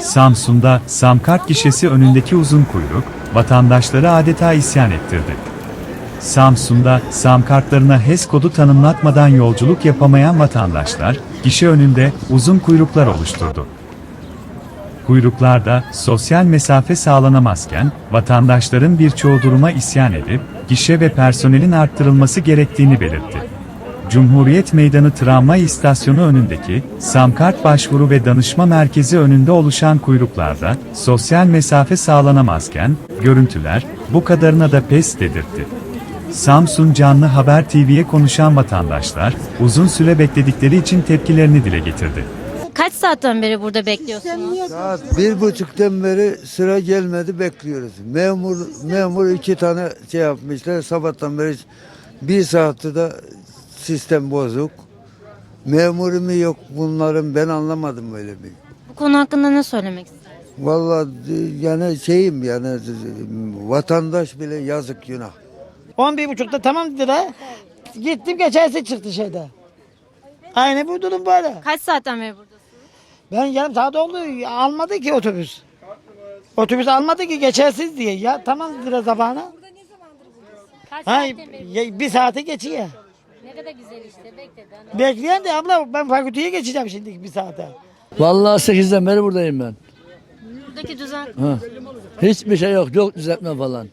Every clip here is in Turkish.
Samsun'da Samkart gişesi önündeki uzun kuyruk, vatandaşları adeta isyan ettirdi. Samsun'da Samkartlarına HES kodu tanımlatmadan yolculuk yapamayan vatandaşlar, gişe önünde uzun kuyruklar oluşturdu. Kuyruklarda sosyal mesafe sağlanamazken, vatandaşların birçoğu duruma isyan edip, gişe ve personelin arttırılması gerektiğini belirtti. Cumhuriyet Meydanı Tramvay İstasyonu önündeki Samkart Başvuru ve Danışma Merkezi önünde oluşan kuyruklarda sosyal mesafe sağlanamazken görüntüler bu kadarına da pes dedirtti. Samsun Canlı Haber TV'ye konuşan vatandaşlar uzun süre bekledikleri için tepkilerini dile getirdi. Kaç saatten beri burada bekliyorsunuz? Saat bir buçuktan beri sıra gelmedi bekliyoruz. Memur memur iki tane şey yapmışlar. Sabahtan beri bir saatte de sistem bozuk. Memuru mu yok bunların ben anlamadım böyle bir. Bu konu hakkında ne söylemek istersiniz? Vallahi yani şeyim yani vatandaş bile yazık günah. 11 buçukta tamam dediler. Gittim geçerse çıktı şeyde. Aynı bu durum böyle. Kaç saatten beri buradasınız? Ben yarım saat oldu almadı ki otobüs. Otobüs almadı ki geçersiz diye. Ya tamam dediler sabahına. Kaç Ha, ya bir saate geçiyor. Ne kadar güzel işte bekleden. Bekleyen de abla ben fakülteye geçeceğim şimdi bir saate. Vallahi 8'den beri buradayım ben. Buradaki düzen Ha. Hiçbir şey yok, yok düzeltme falan.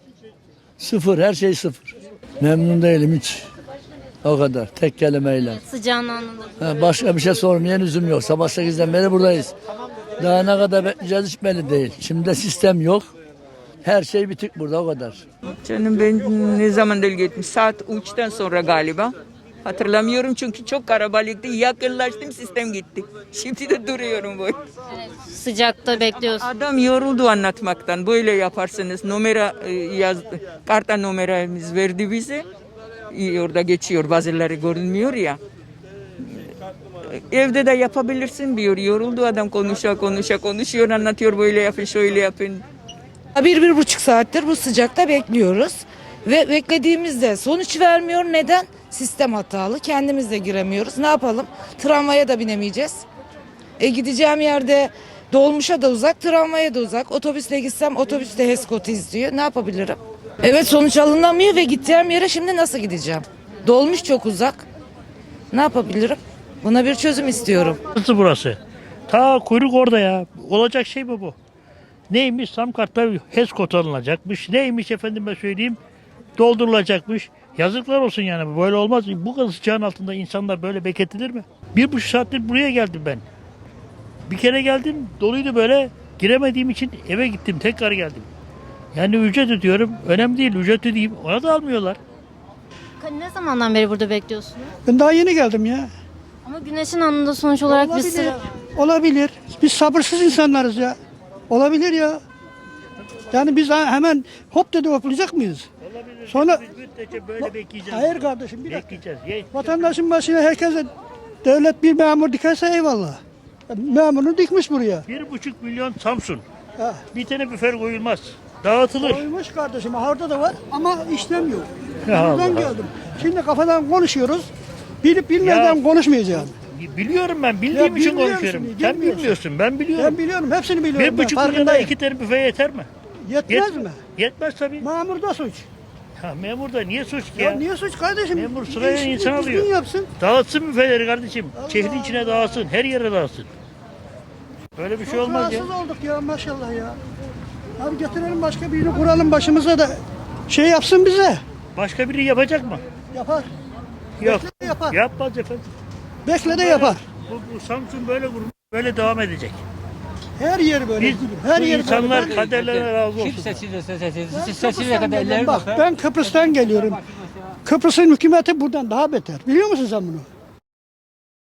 Sıfır, her şey sıfır. Memnun değilim hiç. O kadar, tek kelimeyle. sıcağını anladım. Ha, başka bir şey sormayan üzüm yok. Sabah 8'den beri buradayız. Daha ne kadar bekleyeceğiz hiç belli değil. Şimdi de sistem yok. Her şey bitik burada o kadar. Canım ben ne zamandır gittim? Saat 3'ten sonra galiba. Hatırlamıyorum çünkü çok karabalıktı. Yakınlaştım sistem gitti. Şimdi de duruyorum böyle. Sıcakta bekliyorsunuz. Adam yoruldu anlatmaktan. Böyle yaparsınız. Numara e, yaz, karta numaramız verdi bize. E, Orada geçiyor bazıları görünmüyor ya. Evde de yapabilirsin diyor. Yoruldu adam konuşa konuşa konuşuyor anlatıyor böyle yapın şöyle yapın. Bir, bir buçuk saattir bu sıcakta bekliyoruz. Ve beklediğimizde sonuç vermiyor. Neden? Sistem hatalı. Kendimiz de giremiyoruz. Ne yapalım? Tramvaya da binemeyeceğiz. E gideceğim yerde dolmuşa da uzak, tramvaya da uzak. Otobüsle gitsem otobüste HESKOT izliyor. Ne yapabilirim? Evet sonuç alınamıyor ve gideceğim yere şimdi nasıl gideceğim? Dolmuş çok uzak. Ne yapabilirim? Buna bir çözüm istiyorum. Nasıl burası? Ta kuyruk orada ya. Olacak şey mi bu? Neymiş? Samkart'ta HES kod alınacakmış. Neymiş efendime söyleyeyim? Doldurulacakmış. Yazıklar olsun yani. Böyle olmaz. Bu kadar sıcağın altında insanlar böyle bekletilir mi? Bir buçuk saattir buraya geldim ben. Bir kere geldim. Doluydu böyle. Giremediğim için eve gittim. Tekrar geldim. Yani ücret ödüyorum. Önemli değil. Ücret ödeyeyim. Ona da almıyorlar. Ne zamandan beri burada bekliyorsunuz? Ben daha yeni geldim ya. Ama güneşin anında sonuç olarak bir Olabilir. sıra var. Olabilir. Biz sabırsız insanlarız ya. Olabilir ya. Yani biz hemen hop dedi hoplayacak mıyız? Sonra böyle bekleyeceğiz. hayır kardeşim bir dakika. Bekleyeceğiz. Ye- Vatandaşın başına herkese devlet bir memur dikerse eyvallah. Memurunu dikmiş buraya. Bir buçuk milyon Samsun. Ha. Bir tane büfer koyulmaz. Dağıtılır. Koymuş kardeşim. Orada da var ama işlemiyor. Ya Buradan geldim. Şimdi kafadan konuşuyoruz. Bilip bilmeden Ya. konuşmayacağım. Biliyorum ben. Bildiğim Ya için konuşuyorum. Sen bilmiyorsun. Ben biliyorum. Ben biliyorum. Hepsini biliyorum. bir buçuk milyona iki tane büfe yeter mi? Yetmez Yet- mi? Yetmez tabii. Memur da suç. Ha, memur da niye suç ki Ya, ya? niye suç kardeşim? Memur sıraya İşini insan düzgün alıyor. yapsın. Dağıtsın büfeleri kardeşim. Şehrin içine dağıtsın. Her yere dağıtsın. Böyle bir şey Çok olmaz ya. rahatsız olduk ya maşallah ya. Abi getirelim başka birini kuralım başımıza da şey yapsın bize. Başka biri yapacak mı? Yapar. Yok. Bekle yapar. Yapmaz efendim. Bekle de yapar. Bu, bu Samsun böyle vurmuş. Böyle devam edecek. Her yeri böyle. Biz her bu yeri insanlar böyle. kaderlerine razı olsun. Kıbrıs'tan geliyorum. Bak ben Kıbrıs'tan geliyorum. Kıbrıs'ın hükümeti buradan daha beter. Biliyor musun sen bunu?